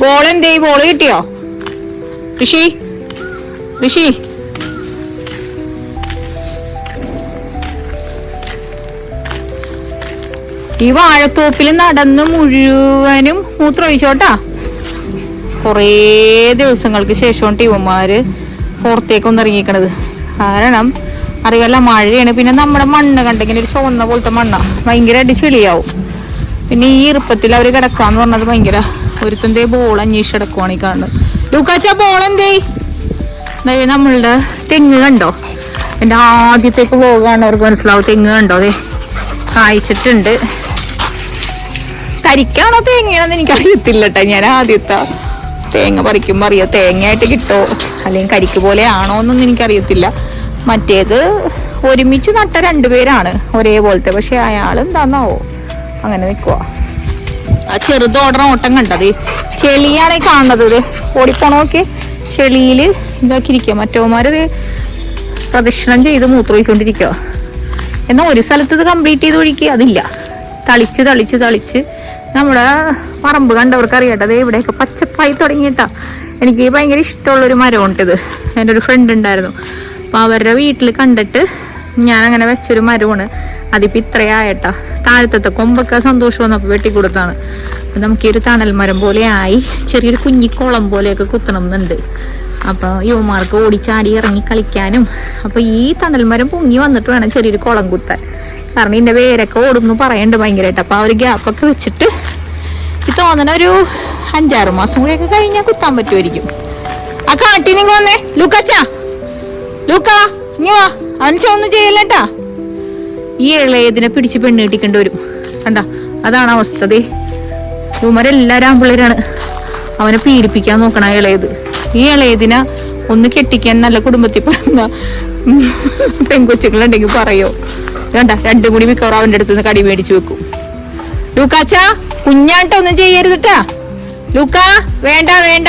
Ball എന്തേ ball കിട്ടിയോ? ഋഷി ഋഷി. ഈ വാഴത്തോപ്പിൽ നടന്ന് മുഴുവനും മൂത്രമൊഴിച്ചോട്ടാ. കുറേ ദിവസങ്ങൾക്ക് ശേഷമാണ് ടീവന്മാര് പുറത്തേക്കൊന്ന് ഇറങ്ങിക്കണത്. കാരണം അറിയല്ല മഴയാണ്. പിന്നെ നമ്മുടെ മണ്ണ് കണ്ടെങ്കിൽ ഒരു ചുവന്ന പോലത്തെ മണ്ണ. ഭയങ്കരമായിട്ട് ചെളിയാവും പിന്നെ ഈ ഈർപ്പത്തിൽ അവർ കിടക്കാന്ന് പറഞ്ഞത് ഭയങ്കര ഒരുത്തന്റെ ബോൾ അന്വേഷിച്ച് കിടക്കുവാണ് ഈ കാണുന്നത്. ലൂക്കാച്ച ബോൾ എന്തേ? നമ്മളുടെ തെങ്ങ് കണ്ടോ? എന്റെ ആദ്യത്തെ വ്ലോഗ് അവർക്ക് മനസ്സിലാവും തെങ്ങ് കണ്ടോ? അതെ കായ്ച്ചിട്ടുണ്ട്. കരിക്കാണോ തേങ്ങയാണെന്ന് എനിക്ക് അറിയത്തില്ല കേട്ടോ ഞാൻ ആദ്യത്തെ തേങ്ങ പറിക്കുമ്പോ അറിയാം? തേങ്ങയായിട്ട് കിട്ടോ? അല്ലെങ്കിൽ കരിക്ക് പോലെ ആണോ എന്നൊന്നും എനിക്കറിയത്തില്ല. മറ്റേത് ഒരുമിച്ച് നട്ട രണ്ടുപേരാണ് ഒരേപോലത്തെ. പക്ഷെ അയാൾ എന്താന്നാവോ? അങ്ങനെ നിൽക്കുക ആ ചെറുത് ഓടണ ഓട്ടം കണ്ടത്. ചെളിയാണ് കാണുന്നത് ഇത്. ഓടിപ്പോണോക്കെ ചെളിയിൽ ഇതാക്കിയിരിക്കുക മറ്റവന്മാരത് പ്രദക്ഷിണം ചെയ്ത് മൂത്രമൊഴിക്കൊണ്ടിരിക്കുക എന്നാൽ ഒരു സ്ഥലത്ത് ഇത് കംപ്ലീറ്റ് ചെയ്ത് ഒഴിക്കുക അതില്ല. തളിച്ച് തളിച്ച് തളിച്ച്. നമ്മുടെ പറമ്പ് കണ്ടവർക്ക് അറിയട്ടെ അതേ ഇവിടെയൊക്കെ പച്ചപ്പായി തുടങ്ങിയിട്ടാ. എനിക്ക് ഭയങ്കര ഇഷ്ടമുള്ളൊരു മരമുണ്ട് ഇത്. എന്റെ ഒരു ഫ്രണ്ട് ഉണ്ടായിരുന്നു. അപ്പം അവരുടെ വീട്ടിൽ കണ്ടിട്ട് ഞാൻ അങ്ങനെ വെച്ചൊരു മരമാണ്. അതിപ്പോ ഇത്രയായിട്ടാ താഴത്തെ കൊമ്പൊക്കെ സന്തോഷം വന്നപ്പോൾ വെട്ടിക്കൊടുത്താണ് അപ്പൊ നമുക്ക് ഈ ഒരു തണൽ മരം പോലെ ആയി ചെറിയൊരു കുഞ്ഞിക്കുളം പോലെയൊക്കെ കുത്തണം എന്നുണ്ട് അപ്പൊ യുവമാർക്ക് ഓടിച്ചാടി ഇറങ്ങി കളിക്കാനും അപ്പൊ ഈ തണൽ മരം പൊങ്ങി വന്നിട്ട് വേണം ചെറിയൊരു കുളം കുത്താൻ. കാരണം ഇതിന്റെ വേരൊക്കെ ഓടുന്നു പറയണ്ട് ഭയങ്കരമായിട്ട് അപ്പൊ ആ ഒരു ഗ്യാപ്പൊക്കെ വെച്ചിട്ട് ഈ തോന്നണ ഒരു അഞ്ചാറ് മാസം കൂടിയൊക്കെ കഴിഞ്ഞാൽ കുത്താൻ പറ്റുമായിരിക്കും ആ കാട്ടി നിങ്ങൾ വന്നേ. ലൂക്കച്ചാ. ലൂക്ക ഇങ്ങ വാ. അവൻ ഒന്നും ചെയ്യല്ലേട്ടാ ഈ ഇളയതിനെ പിടിച്ച് പെണ്ണ് കെട്ടിക്കേണ്ടി വരും. കണ്ട അതാണ് അവസ്ഥ ദേ. ആമ്പിള്ളേരാണ് അവനെ പീഡിപ്പിക്കാൻ നോക്കണ ഇളയത്. ഈ ഇളയതിനെ ഒന്ന് കെട്ടിക്കാൻ നല്ല കുടുംബത്തിൽ പറഞ്ഞ പെൺകൊച്ചുങ്ങളുണ്ടെങ്കിൽ പറയോ. വേണ്ട രണ്ടും കൂടി മിക്കവാറും അവന്റെ അടുത്ത് നിന്ന് കടി മേടിച്ചു വെക്കും. ലൂക്കാച്ച കുഞ്ഞാട്ടൊന്നും ചെയ്യരുതിട്ടാ ലൂക്ക വേണ്ട വേണ്ട.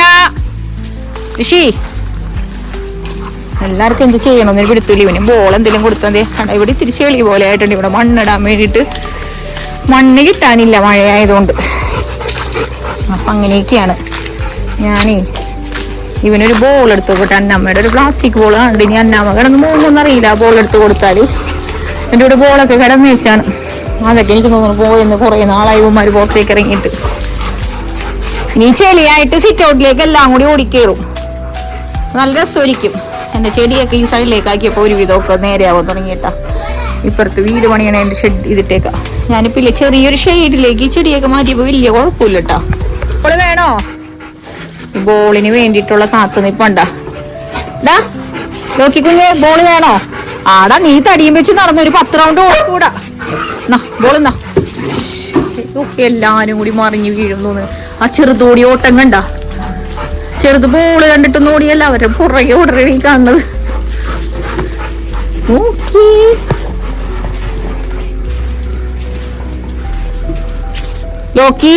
ഋഷി എല്ലാവർക്കും എന്ത് ചെയ്യണമെന്ന് പിടുത്തില്ല ഇവന് ബോൾ എന്തെങ്കിലും കൊടുത്തതേ ഇവിടെ തിരിച്ച് ചെളി പോലെ ആയിട്ടുണ്ട്. ഇവിടെ മണ്ണിടാൻ വേണ്ടിയിട്ട് മണ്ണ് കിട്ടാനില്ല മഴയായതുകൊണ്ട്. അപ്പം അങ്ങനെയൊക്കെയാണ്. ഞാനേ ഇവനൊരു ബോൾ എടുത്തു കൊടുത്തു അന്നമ്മയുടെ ഒരു പ്ലാസ്റ്റിക് ബോൾ കണ്ട് ഇനി അന്നമ്മ കിടന്ന് പോകുന്നൊന്നും അറിയില്ല ബോൾ എടുത്ത് കൊടുത്താൽ എന്റെ ഇവിടെ ബോളൊക്കെ കിടന്ന് വെച്ചാണ്. അതൊക്കെ എനിക്ക് തോന്നുന്നു പോയെന്ന് കുറേ നാളായി ഇവന്മാർ പുറത്തേക്ക് ഇറങ്ങിയിട്ട്. ഇനി ചെളിയായിട്ട് സിറ്റ് ഔട്ടിലേക്ക് എല്ലാം കൂടി ഓടിക്കേറും നല്ല രസമായിരിക്കും എന്റെ ചെടിയൊക്കെ ഈ സൈഡിലേക്ക് ആക്കിയപ്പോൾ ഒരു വിധമൊക്കെ നേരെയാവാൻ തുടങ്ങിയിട്ടാ ഇപ്പുറത്ത് വീട് പണിയാണ് എന്റെ ഷെഡ് ഇതിട്ടേക്കാ. ഞാനിപ്പോ ഇല്ല ചെറിയൊരു ഷെയ്ഡിലേക്ക് ഈ ചെടിയൊക്കെ മാറ്റിയപ്പോൾ വലിയ കുഴപ്പമില്ല കേട്ടോ. ബോൾ വേണോ? ഈ ബോളിന് വേണ്ടിയിട്ടുള്ള കാത്തു നിപ്പണ്ട? ഡാ നോക്കി കുഞ്ഞ് ബോൾ വേണോ? ആടാ നീ തടിയും വെച്ച് നടന്നൊരു പത്ത് റൗണ്ട് ഓടിക്കൂടാ. നാ ബോൾ നാ എല്ലാരും കൂടി മറിഞ്ഞു വീഴും തോന്നുന്നു. ആ ചെറുതോടി ഓട്ടം കണ്ട. ചെറുത് ബോൾ കണ്ടിട്ട് ഓടിയല്ല അവരെ പുറകെ ഓടറി കാണുന്നത്. ലോക്കി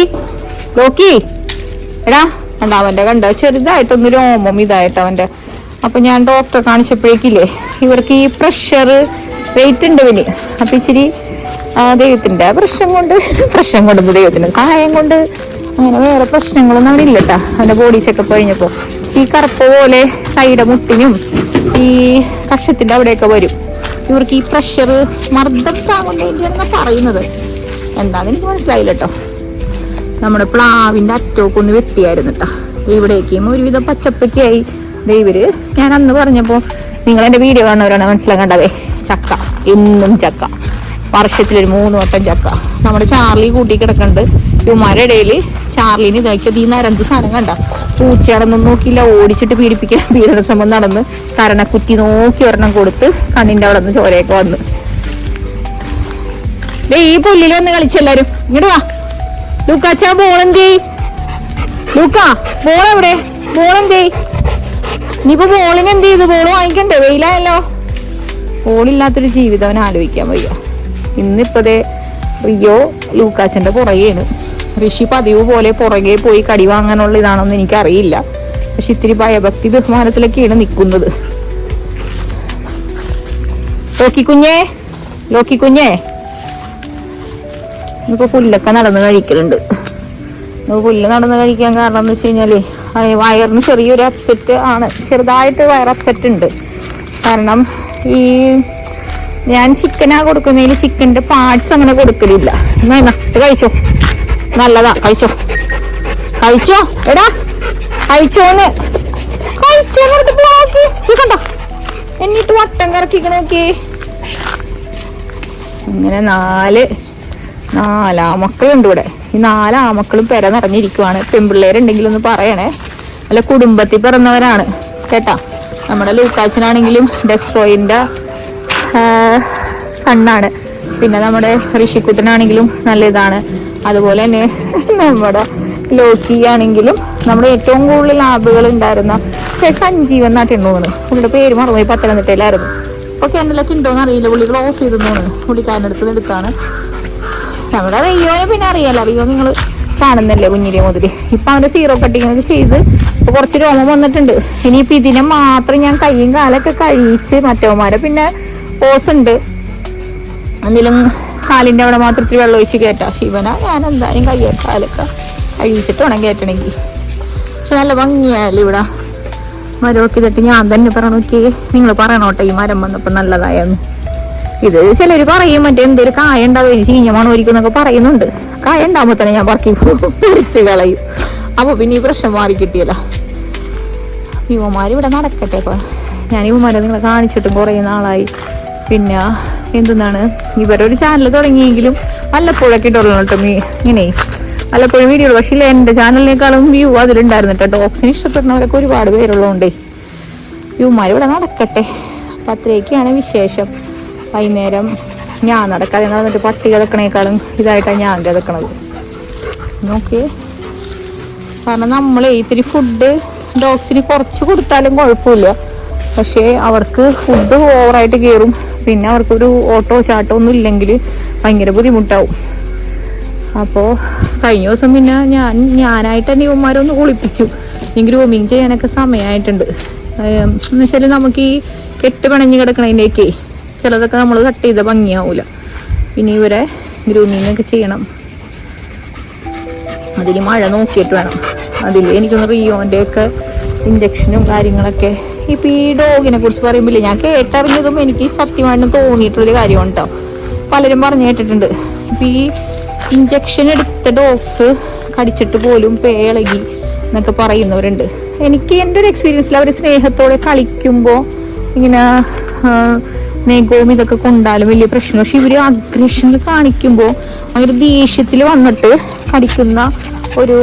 ലോക്കി എടാ അണ്ട അവന്റെ കണ്ട? ചെറുതായിട്ടൊന്ന് രോമം ഇതായിട്ട് അവന്റെ. അപ്പൊ ഞാൻ ഡോക്ടറെ കാണിച്ചപ്പോഴേക്കില്ലേ ഇവർക്ക് ഈ പ്രഷർ വെയിറ്റ് ഉണ്ട് ഇവന് അപ്പൊ ഇച്ചിരി ദൈവത്തിന്റെ പ്രശ്നം കൊണ്ട് പ്രശ്നം കൊണ്ട് ദൈവത്തിന്റെ സഹായം കൊണ്ട് അങ്ങനെ വേറെ പ്രശ്നങ്ങളൊന്നും അവിടെ ഇല്ലട്ടാ. അവന്റെ ബോഡി ചെക്കപ്പ് കഴിഞ്ഞപ്പോൾ ഈ കറുപ്പ് പോലെ കൈയുടെ മുട്ടിനും ഈ കക്ഷത്തിന്റെ അവിടെയൊക്കെ വരും. ഇവർക്ക് ഈ പ്രഷർ മർദ്ദം താങ്ങുന്നതിന്റെ പറയുന്നത്. എന്താന്ന് എനിക്ക് മനസ്സിലായില്ല കേട്ടോ നമ്മുടെ പ്ലാവിന്റെ അറ്റമൊക്കെ ഒന്ന് വെട്ടിയായിരുന്നു കേട്ടോ ഇവിടേക്കും ഒരുവിധം പച്ചപ്പൊക്കെയായി ദൈവര് ഞാൻ അന്ന് പറഞ്ഞപ്പോൾ നിങ്ങൾ എന്റെ വീഡിയോ കാണുന്നവരാണ് മനസ്സിലാക്കേണ്ടത് ചക്ക. എന്നും ചക്ക. വർഷത്തിലൊരു മൂന്ന് വട്ടം ചക്ക. നമ്മുടെ ചാർലി കൂട്ടി കിടക്കുന്നുണ്ട് ഇവന്മാരുടെ ഇടയിൽ ചാർലിന് ഇതാക്കിയത് ഈ നരന്ത് സാധനം കണ്ട? പൂച്ചയാണെന്നും നോക്കിയില്ല ഓടിച്ചിട്ട് പീഡിപ്പിക്കാൻ പീഡന ശ്രമം നടന്ന് കരണക്കുറ്റി നോക്കി ഒരെണ്ണം കൊടുത്ത് കണ്ണിന്റെ അവിടെ നിന്ന് ചോരയൊക്കെ വന്ന്. ഈ പുല്ലിൽ വന്ന് കളിച്ചെല്ലാരും ഇങ്ങോട്ട് വാ. ലൂക്കാച്ച ബോളെന്തേ ലൂക്ക ബോൾ എവിടെ ബോളെന്തേ ഇനിയിപ്പോ ബോളിന് എന്ത് ചെയ്തു? ബോൾ വാങ്ങിക്കണ്ടേ? വെയിലായല്ലോ. ബോളില്ലാത്തൊരു ജീവിതം അവൻ ആലോചിക്കാൻ വയ്യ. ഇന്നിപ്പതേ റിയോ ലൂക്കാച്ചന്റെ പുറകെയാണ് ഋഷി പതിവ് പോലെ പുറകെ പോയി കടി വാങ്ങാനുള്ള ഇതാണോന്ന് എനിക്കറിയില്ല. പക്ഷെ ഇത്തിരി ഭയഭക്തി ബഹുമാനത്തിലൊക്കെയാണ് നിൽക്കുന്നത്. ലോക്കി കുഞ്ഞേ ലോക്കി കുഞ്ഞേ ഇപ്പൊ പുല്ലൊക്കെ നടന്ന് കഴിക്കലുണ്ട്. പുല്ല് നടന്ന് കഴിക്കാൻ കാരണം എന്ന് വെച്ച് കഴിഞ്ഞാൽ വയറിന് ചെറിയൊരു അപ്സെറ്റ് ആണ്. ചെറുതായിട്ട് വയർ അപ്സെറ്റ് ഉണ്ട്. കാരണം ഈ ഞാൻ ചിക്കനാ കൊടുക്കുന്നതിൽ ചിക്കന്റെ പാർട്സ് അങ്ങനെ കൊടുക്കലില്ല. കഴിച്ചോ? നല്ലതാ കഴിച്ചോ. കഴിച്ചോ? എടാ കഴിച്ചോന്ന്. കഴിച്ചോ എന്നിട്ട് പോ നോക്കി. കണ്ടോ? എന്നിട്ട് വട്ടം കറക്കിക്കണ നോക്കി ഇങ്ങനെ നാല് നാലാമക്കളുണ്ട് ഇവിടെ. ഈ നാലാമക്കളും പെര നിറഞ്ഞിരിക്കുവാണ്. പെൺപിള്ളേരുണ്ടെങ്കിൽ ഒന്ന് പറയണേ. അല്ല കുടുംബത്തിൽ പിറന്നവരാണ്. കേട്ടാ? നമ്മുടെ ലൂക്കാച്ചനാണെങ്കിലും ഡെസ്ട്രോയിന്റെ സണ്ണാണ്. പിന്നെ നമ്മുടെ ഋഷിക്കുട്ടനാണെങ്കിലും നല്ല ഇതാണ് അതുപോലെ തന്നെ നമ്മുടെ ലോക്കി ആണെങ്കിലും നമ്മുടെ ഏറ്റവും കൂടുതൽ ലാബുകൾ ഉണ്ടായിരുന്ന പക്ഷേ സഞ്ജീവൻ നാട്ടിൽ തോന്നുന്നു പുള്ളിയുടെ പേര് മറന്നുപോയി പത്തനംതിട്ടയിലായിരുന്നു. അപ്പൊ കേരളത്തിലൊക്കെ ഉണ്ടോന്ന് അറിയില്ല. പുള്ളി ക്ലോസ് ചെയ്തു തോന്നുന്നു പുള്ളിക്കാരന്റെ അടുത്ത് എടുത്താണ്. നമ്മുടെ റിയോനെ പിന്നെ അറിയാലോ. റിയോ നിങ്ങൾ കാണുന്നല്ലേ കുഞ്ഞിലെ മുതിരി ഇപ്പൊ അവന്റെ സീറോ കട്ടിങ് ചെയ്ത് ഇപ്പൊ കുറച്ച് രോമം വന്നിട്ടുണ്ട്. ഇനിയിപ്പൊ ഇതിനെ മാത്രം ഞാൻ കൈയും കാലൊക്കെ കഴിയിച്ച് മറ്റവന്മാരെ പിന്നെ ഓസ് ഉണ്ട് എന്തെങ്കിലും കാലിന്റെ അവിടെ മാത്രം ഇത്തിരി വെള്ളം ഒഴിച്ച് കയറ്റാം. ശിവന ഞാൻ എന്തായാലും കയ്യ കാലൊക്കെ കഴിയിച്ചിട്ട് വേണം കയറ്റണമെങ്കിൽ പക്ഷെ നല്ല ഭംഗിയായാലും ഇവിടെ. മരമൊക്കെ ഇതിട്ട് ഞാൻ തന്നെ പറഞ്ഞോക്കി നിങ്ങൾ പറയണോട്ടെ ഈ മരം വന്നപ്പോൾ നല്ലതായെന്ന്. ഇത് ചിലർ പറയും മറ്റേ എന്തൊരു കായ ഉണ്ടാവും ചീഞ്ഞ മണോരിക്കും എന്നൊക്കെ പറയുന്നുണ്ട്. കായ ഉണ്ടാകുമ്പോ തന്നെ ഞാൻ പറക്കി പൊളിച്ച് കളയും. അപ്പോൾ പിന്നെ ഈ പ്രശ്നം മാറി കിട്ടിയല്ല. യുവമാര് ഇവിടെ നടക്കട്ടെ ഇപ്പൊ. ഞാൻ യുവമാരെ നിങ്ങളെ കാണിച്ചിട്ടും കുറേ നാളായി. പിന്നെ എന്തെന്നാണ്? ഇവരൊരു ചാനൽ തുടങ്ങിയെങ്കിലും വല്ലപ്പോഴൊക്കെ കേട്ടോ മീ. ഇങ്ങനെ. വല്ലപ്പോഴും വീഡിയോ പക്ഷേ ഇല്ല എന്റെ ചാനലിനേക്കാളും വ്യൂ അതിലുണ്ടായിരുന്നു കേട്ടോ. ഡോഗ്സിനെ ഇഷ്ടപ്പെടുന്നവരൊക്കെ ഒരുപാട് പേരുള്ളതുകൊണ്ടേ. വ്യൂമാർ ഇവിടെ നടക്കട്ടെ. അപ്പം അത്രയൊക്കെയാണ് വിശേഷം. വൈകുന്നേരം ഞാൻ നടക്കാതെ നടന്നിട്ട് പട്ടി കിടക്കണേക്കാളും ഇതായിട്ടാണ് ഞാൻ കിടക്കണത് നോക്കിയേ. കാരണം നമ്മളെ ഇത്തിരി ഫുഡ് ഡോഗ്സിന് കുറച്ച് കൊടുത്താലും കുഴപ്പമില്ല. പക്ഷേ അവർക്ക് ഫുഡ് ഓവറായിട്ട് കയറും പിന്നെ അവർക്കൊരു ഓട്ടോ ചാട്ടോ ഒന്നും ഇല്ലെങ്കിൽ ഭയങ്കര ബുദ്ധിമുട്ടാവും. അപ്പോൾ കഴിഞ്ഞ ദിവസം പിന്നെ ഞാൻ ഞാനായിട്ട് തന്നെ ഇവന്മാരൊന്ന് കുളിപ്പിച്ചു. ഈ ഗ്രൂമിങ് ചെയ്യാനൊക്കെ സമയമായിട്ടുണ്ട് എന്ന് വെച്ചാൽ നമുക്ക് ഈ കെട്ട് പിണഞ്ഞ് കിടക്കണതിന്റെയൊക്കെ ചിലതൊക്കെ നമ്മൾ കട്ട് ചെയ്ത ഭംഗിയാവൂല. പിന്നെ ഇവരെ ഗ്രൂമിങ് ഒക്കെ ചെയ്യണം. അതിൽ മഴ നോക്കിയിട്ട് വേണം. അതിൽ എനിക്കൊന്ന് റിയോന്റെയൊക്കെ ഇഞ്ചക്ഷനും കാര്യങ്ങളൊക്കെ. ഇപ്പൊ ഈ ഡോഗിനെ കുറിച്ച് പറയുമ്പോഴേ ഞാൻ കേട്ടറിഞ്ഞതും എനിക്ക് സത്യമായിട്ടും തോന്നിയിട്ടുള്ളൊരു കാര്യമാണ് കേട്ടോ പലരും പറഞ്ഞു കേട്ടിട്ടുണ്ട്. ഇപ്പൊ ഈ ഇഞ്ചക്ഷൻ എടുത്ത ഡോഗ്സ് കടിച്ചിട്ട് പോലും പേളകി എന്നൊക്കെ പറയുന്നവരുണ്ട്. എനിക്ക് എന്റെ ഒരു എക്സ്പീരിയൻസിൽ അവർ സ്നേഹത്തോടെ കളിക്കുമ്പോൾ ഇങ്ങനെ നെഗവും ഇതൊക്കെ കൊണ്ടാലും വലിയ പ്രശ്നം പക്ഷെ ഇവർ അഗ്രഷനിൽ കാണിക്കുമ്പോൾ അവർ ദേഷ്യത്തിൽ വന്നിട്ട് കടിക്കുന്ന ഒരു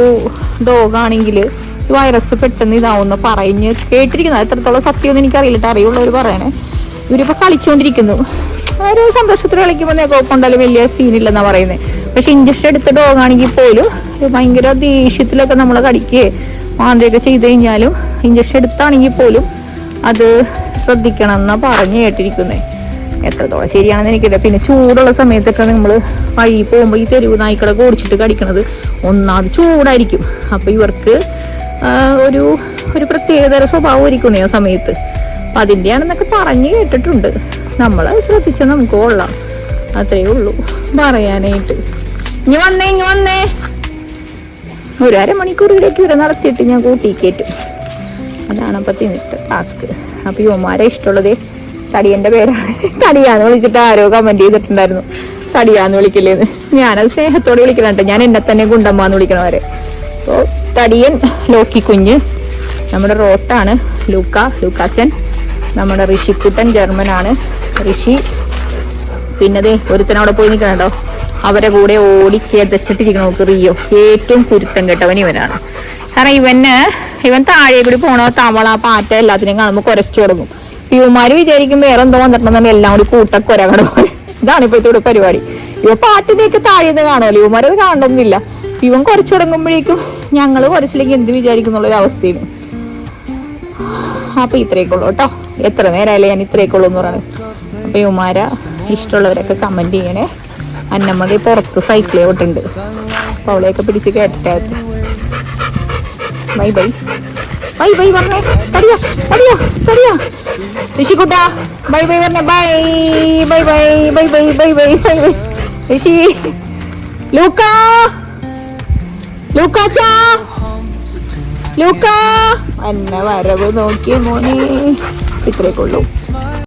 ഡോഗാണെങ്കിൽ വൈറസ് പെട്ടെന്ന് ഇതാവുന്ന പറഞ്ഞ് കേട്ടിരിക്കുന്നത് എത്രത്തോളം സത്യം എനിക്കറിയില്ല അറിയുള്ളവർ പറയണേ. ഇവരിപ്പോ കളിച്ചുകൊണ്ടിരിക്കുന്നു ഒരു സന്തോഷത്തിൽ കളിക്കുമ്പോൾ കൊണ്ടാലും വലിയ സീനില്ലെന്നാ പറയുന്നത് പക്ഷെ ഇഞ്ചക്ഷൻ എടുത്ത ഡോഗാണെങ്കിൽ പോലും ഭയങ്കര ദേഷ്യത്തിലൊക്കെ നമ്മൾ കടിക്കുകയെ മാന്തിയൊക്കെ ചെയ്ത് കഴിഞ്ഞാലും ഇഞ്ചക്ഷൻ എടുത്താണെങ്കിൽ പോലും അത് ശ്രദ്ധിക്കണം എന്നാ പറഞ്ഞ് കേട്ടിരിക്കുന്നേ. എത്രത്തോളം ശരിയാണെന്ന് എനിക്കില്ല പിന്നെ ചൂടുള്ള സമയത്തൊക്കെ നമ്മൾ വഴി പോകുമ്പോൾ ഈ തെരുവ് നായ്ക്കളൊക്കെ ഓടിച്ചിട്ട് കടിക്കണത് ഒന്നാമത് ചൂടായിരിക്കും. അപ്പൊ ഇവർക്ക് ഒരു ഒരു പ്രത്യേകതര സ്വഭാവമായിരിക്കും ആ സമയത്ത്. അപ്പൊ അതിന്റെയാണെന്നൊക്കെ പറഞ്ഞു കേട്ടിട്ടുണ്ട്. നമ്മൾ ശ്രദ്ധിച്ചാൽ നമുക്ക് കൊള്ളാം. അത്രേ ഉള്ളൂ പറയാനായിട്ട്. ഇനി വന്നേ ഇനി വന്നേ. ഒരു അരമണിക്കൂർ ഇടയ്ക്ക് വരെ നടത്തിയിട്ട് ഞാൻ കൂട്ടി കയറ്റും. അതാണ് അപ്പൊ തിന്നിട്ട് ടാസ്ക് അപ്പൊ യുവമാരെ ഇഷ്ടമുള്ളത് തടിയന്റെ പേരാണ്. തടിയാന്ന് വിളിച്ചിട്ട് ആരോ കമന്റ് ചെയ്തിട്ടുണ്ടായിരുന്നു. തടിയാന്ന് വിളിക്കില്ലേന്ന്. ഞാനത് സ്നേഹത്തോടെ വിളിക്കണട്ടെ ഞാൻ എന്നെ തന്നെ ഗുണ്ടമ്മ എന്ന് വിളിക്കണവരെ. അപ്പോ തടിയൻ ലോക്കി കുഞ്ഞ്. നമ്മുടെ റോട്ടാണ് ലൂക്ക ലൂക്കാച്ചൻ. നമ്മുടെ ഋഷിക്കുട്ടൻ ജർമ്മനാണ് ഋഷി. പിന്നെ ദേ ഒരുത്തനവിടെ പോയി നിൽക്കണോ അവരെ കൂടെ ഓടി കിതച്ചിട്ടിരിക്കണ നമുക്ക് റിയോ. ഏറ്റവും കുരുത്തം കെട്ടവൻ ഇവനാണ്. കാരണം ഇവന് ഇവൻ താഴെ കൂടി പോണോ തവള പാറ്റ എല്ലാത്തിനെയും കാണുമ്പോൾ കുരച്ചു തുടങ്ങും. ഇവന്മാര് വിചാരിക്കും വേറെ എന്തോ വന്നിട്ടുണ്ടെന്ന് എല്ലാം കൂടി കൂട്ടക്കൊരകട പോലെ. ഇതാണ് ഇപ്പോഴത്തെ പരിപാടി. ഇവ പാട്ടിനെയൊക്കെ താഴെ നിന്ന് കാണുമല്ലോ. ഇവന്മാരത് കാണണമെന്നില്ല ഇവൻ കുറച്ചു തുടങ്ങുമ്പോഴേക്കും ഞങ്ങൾ കുറച്ചില്ലെങ്കിൽ എന്ത് വിചാരിക്കുന്നുള്ള ഒരു അവസ്ഥയാണ് അപ്പൊ ഇത്രയൊക്കെ കേട്ടോ. എത്ര നേരമായാലും ഞാൻ ഇത്രയൊക്കെ ഉള്ളൂ എന്ന് പറയുന്നത് അപ്പൊ യുമാര ഇഷ്ടമുള്ളവരൊക്കെ കമന്റ് ചെയ്യണേ. അന്നമ്മതി പുറത്ത് സൈക്കിളേ ഓട്ടുണ്ട് അപ്പൊ അവളെയൊക്കെ പിടിച്ച് കയറ്റട്ടെ ബൈ ബൈ. ബൈ ബൈ പറഞ്ഞേ. തടിയാ തടിയാ തടിയാ ഋഷിക്കുട്ട ബൈ ബൈ പറഞ്ഞേ. Bye bye bye bye bye bye bye bye bye. Rishi Luca. ലൂക്കാച്ചാ? Luka? എന്നെ വരവ് നോക്കിയ മോനെ. ഇത്രയൊക്കെ ഉള്ളൂ